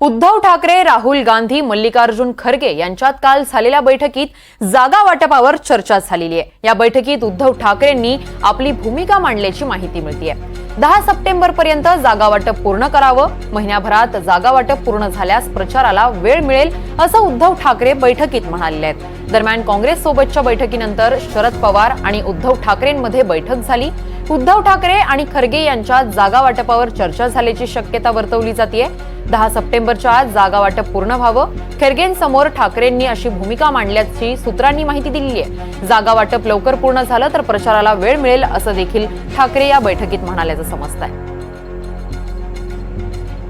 उद्धव ठाकरे राहुल गांधी मल्लिकार्जुन खरगे यांच्यात काल झालेल्या बैठकीत जागा वाटपावर चर्चा झालेली आहे. या बैठकीत उद्धव ठाकरेंनी आपली भूमिका मांडल्याची माहिती मिळते दहा सप्टेंबर पर्यंत जागा वाटप पूर्ण करावं महिन्याभरात जागा वाटप पूर्ण झाल्यास प्रचाराला वेळ मिळेल असं उद्धव ठाकरे बैठकीत म्हणाले आहेत. दरम्यान काँग्रेस सोबतच्या बैठकीनंतर शरद पवार आणि उद्धव ठाकरेंमध्ये बैठक झाली. उद्धव ठाकरे आणि खरगे यांच्यात जागा वाटपावर चर्चा झाल्याची शक्यता वर्तवली जाते दहा सप्टेंबरच्या आत जागा वाटप पूर्ण व्हावं. खरगेंसमोर ठाकरेंनी अशी भूमिका मांडल्याची सूत्रांनी माहिती दिली आहे जागा वाटप लवकर पूर्ण झालं तर प्रचाराला वेळ मिळेल असं देखील ठाकरे या बैठकीत म्हणाल्याचं समजत आहे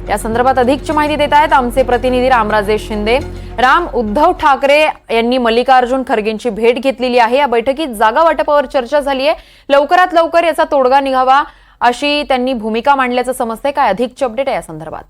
या संदर्भात अधिकची माहिती देत आहेत आमचे प्रतिनिधी रामराजे शिंदे. राम उद्धव ठाकरे यांनी मल्लिकार्जुन खरगेंची भेट घेतलेली आहे. या बैठकीत जागा वाटपावर चर्चा झाली आहे लवकरात लवकर याचा तोडगा निघावा अशी त्यांनी भूमिका मांडल्याचं समजतंय. काय अधिकची अपडेट आहे या संदर्भात?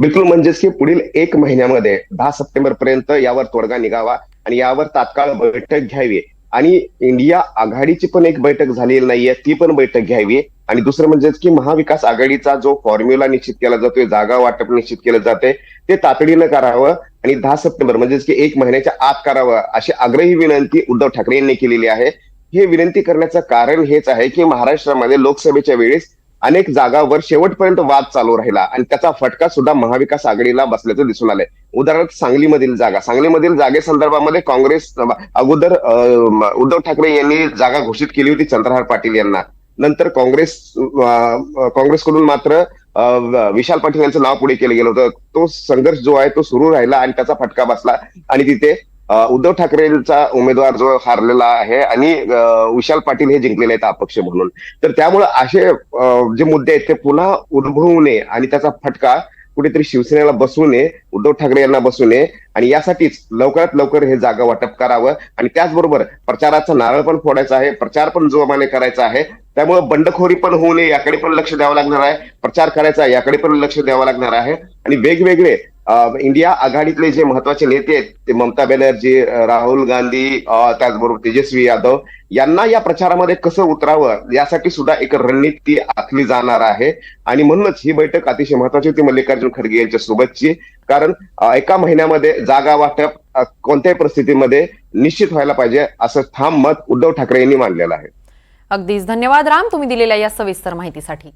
बिलकुल म्हणजेच की पुढील एक महिन्यामध्ये दहा सप्टेंबर पर्यंत यावर तोडगा निघावा आणि यावर तात्काळ बैठक घ्यावी. आणि इंडिया आघाडीची पण एक बैठक झालेली नाहीये ती पण बैठक घ्यावी. आणि दुसरं म्हणजेच की महाविकास आघाडीचा जो फॉर्म्युला निश्चित केला जातोय जागा वाटप निश्चित केलं जाते ते तातडीनं करावं आणि दहा सप्टेंबर म्हणजेच की एक महिन्याच्या आत करावं अशी आग्रही विनंती उद्धव ठाकरे यांनी केलेली आहे. हे विनंती करण्याचं कारण हेच आहे की महाराष्ट्रामध्ये लोकसभेच्या वेळेस अनेक जागावर शेवटपर्यंत वाद चालू राहिला आणि त्याचा फटका सुद्धा महाविकास आघाडीला बसल्याचं दिसून आलंय. उदाहरणार्थ सांगलीमधील जागा. सांगलीमधील जागेसंदर्भामध्ये काँग्रेस अगोदर उद्धव ठाकरे यांनी जागा घोषित केली होती चंद्रहार पाटील यांना. नंतर काँग्रेस काँग्रेसकडून मात्र विशाल पाटील यांचं नाव पुढे केलं गेलं होतं. तो संघर्ष जो आहे तो सुरू राहिला आणि त्याचा फटका बसला आणि तिथे उद्धव ठाकरेंचा उमेदवार जो हारलेला आहे आणि विशाल पाटील हे जिंकलेले आहेत अपक्ष म्हणून. तर त्यामुळे असे जे मुद्दे आहेत ते पुन्हा उद्भवू नये आणि त्याचा फटका कुठेतरी शिवसेनेला बसू नये उद्धव ठाकरे यांना बसू नये आणि यासाठीच लवकरात लवकर हे जागा वाटप करावं आणि त्याचबरोबर प्रचाराचा नारळ पण फोडायचा आहे प्रचार पण जोमाने करायचा आहे. त्यामुळे बंडखोरी पण होऊ नये याकडे पण लक्ष द्यावं लागणार आहे. प्रचार करायचा याकडे पण लक्ष द्यावं लागणार आहे. आणि वेगवेगळे इंडिया आघाडीतले जे महत्त्वाचे नेते आहेत ते ममता बॅनर्जी राहुल गांधी त्याचबरोबर तेजस्वी यादव यांना या प्रचारामध्ये कसं उतरावं यासाठी सुद्धा एक रणनीती आखली जाणार आहे. आणि म्हणूनच ही बैठक अतिशय महत्वाची होती मल्लिकार्जुन खरगे यांच्या सोबतची कारण एका महिन्यामध्ये जागा वाटप कोणत्याही परिस्थितीमध्ये निश्चित व्हायला पाहिजे असं ठाम मत उद्धव ठाकरे यांनी मांडलेलं आहे. अगदीच. धन्यवाद राम तुम्ही दिलेल्या या सविस्तर माहितीसाठी.